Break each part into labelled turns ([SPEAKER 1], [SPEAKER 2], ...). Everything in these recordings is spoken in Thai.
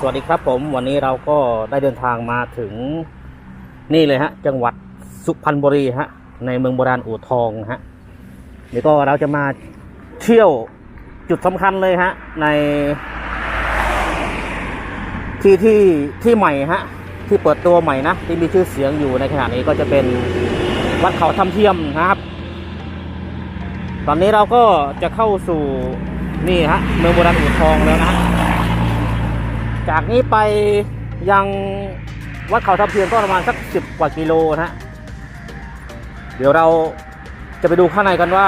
[SPEAKER 1] สวัสดีครับผมวันนี้เราก็ได้เดินทางมาถึงนี่เลยฮะ จังหวัดสุพรรณบุรีฮะ ในเมืองโบราณอู่ทองฮะเดี๋ยวก็เราจะมาเที่ยวจุดสำคัญเลยฮะ ใน ที่ที่ที่ใหม่ฮะ ที่เปิดตัวใหม่นะ ที่มีชื่อเสียงอยู่ในขณะนี้ก็จะเป็นวัดเขาทำเทียมนะครับ ตอนนี้เราก็จะเข้าสู่นี่ฮะ เมืองโบราณอู่ทองแล้วนะฮะ จากนี้ไปยังวัดเขาทับเทียนก็ประมาณสักสิบกว่ากิโลนะฮะ เดี๋ยวเราจะไปดูข้างในกันว่า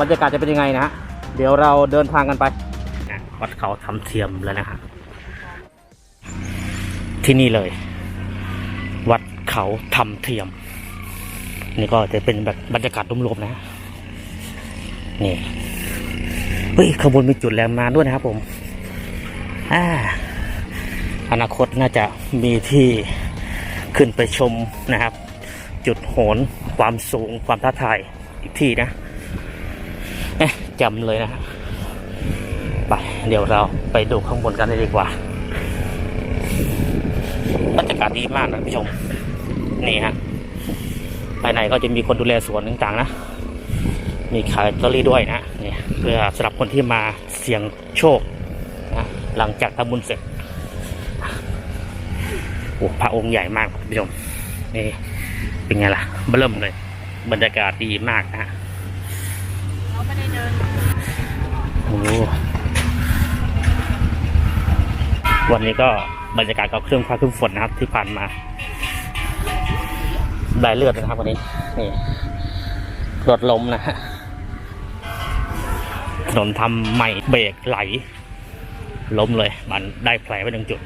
[SPEAKER 1] บรรยากาศจะเป็นยังไงนะฮะ เดี๋ยวเราเดินทางกันไป วัดเขาทำเทียมแล้วนะฮะ ที่นี่เลย วัดเขาทำเทียม นี่ก็จะเป็นแบบบรรยากาศรวมๆนะ นี่ เฮ้ยขบวนมีจุดแลมมาด้วยนะครับผม อนาคตน่าจะมีที่ขึ้นไปชมนะครับ จุดโหนความสูงความท้าทายอีกที่นะจำเลยนะไปเดี๋ยวเราไปดูข้างบนกันเลยดีกว่าบรรยากาศดีมากนะผู้ชม นี่ฮะภายในก็จะมีคนดูแลสวนต่างๆนะ มีขายลอตเตอรี่ด้วยนะนี่เพื่อสำหรับคนที่มาเสี่ยงโชค หลังจากทำบุญเสร็จโอ้พระองค์ใหญ่มากคุณผู้ชมนี่เป็นไงล่ะเบิ่มเลย บรรยากาศดีมากนะฮะ
[SPEAKER 2] เราไม่ได้เดิน
[SPEAKER 1] โอ้วันนี้ก็บรรยากาศกับเครื่องฟ้าเครื่งฝนนะครับ ที่ผ่านมาได้เลือดนะครับวันนี้นี่รถล้มนะฮะถนนทำใหม่เบรกไหล ล้มเลย มันได้แผลไปหนึ่งจุด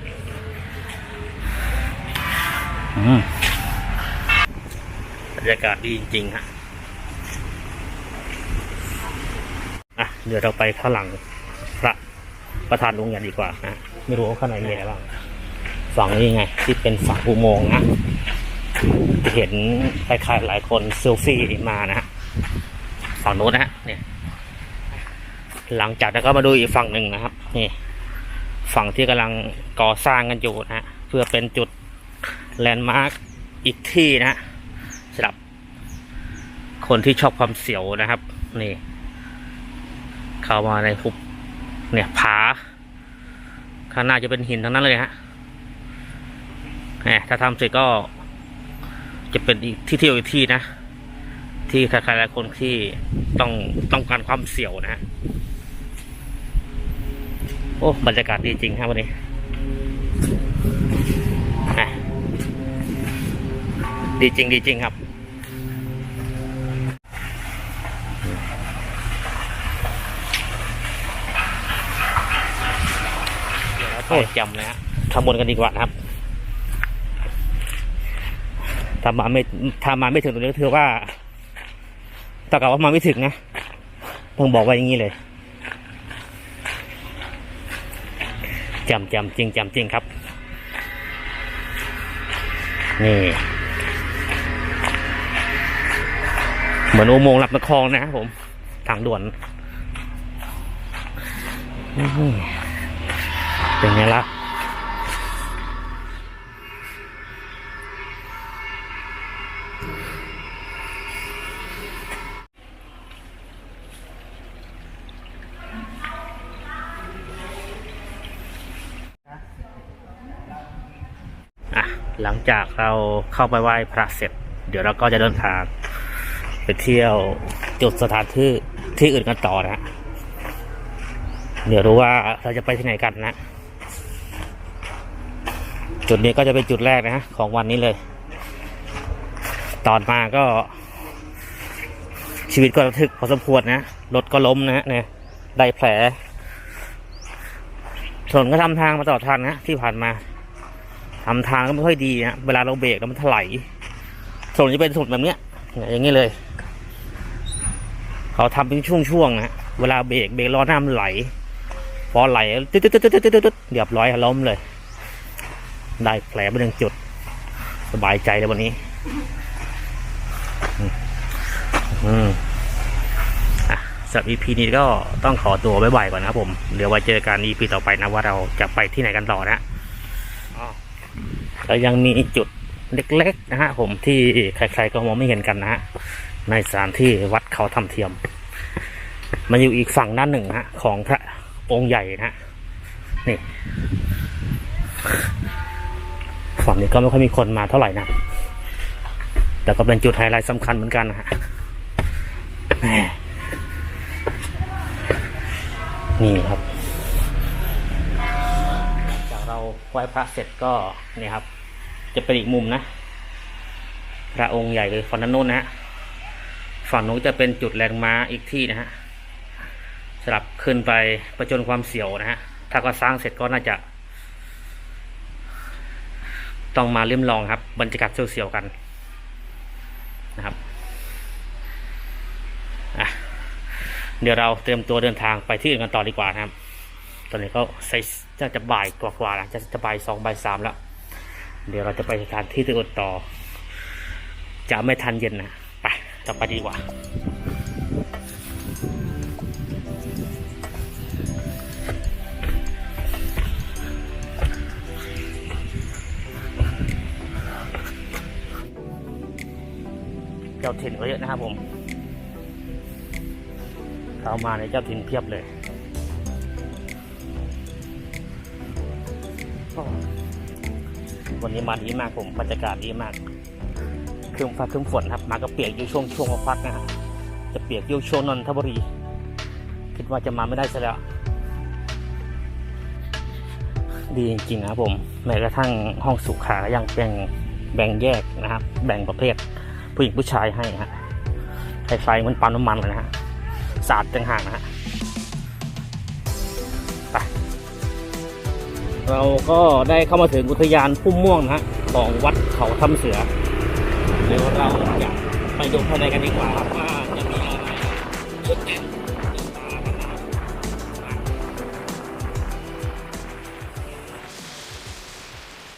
[SPEAKER 1] อืมบรรยากาศดีจริง ๆ ฮะ อะ เดี๋ยวเราไปข้างหลังพระประธานองค์ใหญ่ดีกว่านะ ไม่รู้ว่าข้างในมีอะไรบ้าง ฝั่งนี้ไง ที่เป็นฝั่งอุโมงค์นะ เห็นคล้ายๆหลายคนเซลฟี่มานะฮะ ฝั่งโน้นนะฮะ เนี่ย หลังจากนั้นก็มาดูอีกฝั่งหนึ่งนะครับ นี่ ฝั่งที่กำลังก่อสร้างกันอยู่นะฮะเพื่อเป็นจุดแลนด์มาร์กอีกที่นะสำหรับ คนที่ชอบความเสียวนะครับ นี่ เข้ามาในหุบเนี่ยผาข้างหน้าจะเป็นหินทั้งนั้นเลยฮะถ้าทำเสร็จก็จะเป็นอีกที่เที่ยวอีกที่นะ ที่ใครๆหลายคนที่ต้องต้องการความเสี่ยวนะฮะ โอ้ บรรยากาศดีจริงครับวันนี้ดีจริงดีจริงครับเดี๋ยวเราไปจำเลยฮะทำบนกันดีกว่านะครับถ้ามาไม่ถ้ามาไม่ถึงตรงนี้ถือว่าถ้ากับว่ามาไม่ถึงนะต้องบอกว่าอย่างนี้เลย จำจำจริงจำจริงครับ นี่ เหมือนอุโมงค์ลับนครนะครับผม ทางด่วน เป็นไงล่ะ หลังจากเราเข้าไปไหว้พระเสร็จ เดี๋ยวเราก็จะเดินทาง ไปเที่ยวจุดสถานที่ที่อื่นกันต่อนะเดี๋ยวรู้ว่าเราจะไปที่ไหนกันนะ จุดนี้ก็จะเป็นจุดแรกนะ ของวันนี้เลย ตอนมาก็ ชีวิตก็ระทึกพอสมควรนะรถก็ล้มนะฮะเนี่ยได้แผลถนนก็ทำทางมาตลอดทางนะที่ผ่านมา ทำทางก็ไม่ค่อยดีนะเวลาเราเบรกแล้วมันถลายถนนจะเป็นถนนแบบเนี้ยอย่างนี้เลย เขาทำเป็นช่วงๆนะเวลาเบรกเบรกล้อหน้ามันไหล พอไหลตึ๊ดตึ๊ดตึ๊ดตึ๊ดตึ๊ดตึ๊ดเรียบร้อยล้มเลย ได้แผลไปหนึ่งจุด สบายใจเลยวันนี้อืมอะสำหรับ EP นี้ก็ต้องขอตัวบ๊ายบายก่อนนะครับผม เดี๋ยวไว้เจอกัน EP ต่อไปนะว่าเราจะไปที่ไหนกันต่อนะ แล้วยังมีจุดเล็กๆนะฮะผมที่ใครๆก็มองไม่เห็นกันนะฮะในสถานที่วัดเขาทำเทียม มันอยู่อีกฝั่งด้านหนึ่งนะฮะของพระองค์ใหญ่นะฮะนี่ฝั่งนี้ก็ไม่ค่อยมีคนมาเท่าไหร่นะแต่ก็เป็นจุดไฮไลท์สำคัญเหมือนกันนะฮะนี่ครับ เราไหว้พระเสร็จก็นี่ครับ จะเป็นอีกมุมนะ พระองค์ใหญ่เลยฝั่งด้านโน้นนะฮะฝั่งโน้นจะเป็นจุดแลนด์มาอีกที่นะฮะสำหรับขึ้นไปประจนความเสียวนะฮะถ้าก็สร้างเสร็จก็น่าจะ ต้องมาเลี่มลองครับ บรรยากาศเสียวๆกันนะครับเดี๋ยวเราเตรียมตัวเดินทางไปที่อื่นกันต่อดีกว่านะครับ ตอนนี้ก็ใส่จะจะบ่ายกว่าๆแล้วจะจะบ่ายสองบ่ายสามแล้ว เดี๋ยวเราจะไปสถานที่อื่นต่อ จะไม่ทันเย็นนะ ไปจะไปดีกว่าเจ้าถิ่นก็เยอะนะครับผมเข้ามาในเจ้าถิ่นเพียบเลย วันนี้มาดีมากผมบรรยากาศดีมากเครื่องฟ้าเครื่องฝนครับมาก็เปียกอยู่ช่วงช่วงพักนะฮะจะเปียกอยู่ช่วงนนทบุรี คิดว่าจะมาไม่ได้ซะแล้ว ดีจริงๆนะครับผมแม้กระทั่งห้องสุขายังแบ่งแบ่งแยกนะครับ แบ่งประเภท ผู้หญิงผู้ชายให้ฮะคล้ายๆเหมือนปั๊มน้ำมันเลยนะฮะสะอาดต่างหากนะฮะ เราก็ได้เข้ามาถึงอุทยานพุ่มม่วงนะฮะของวัดเขาถ้ำเสือเดี๋ยวเราจะไปดูภายในกันดีกว่าครับว่าจะมีอะไร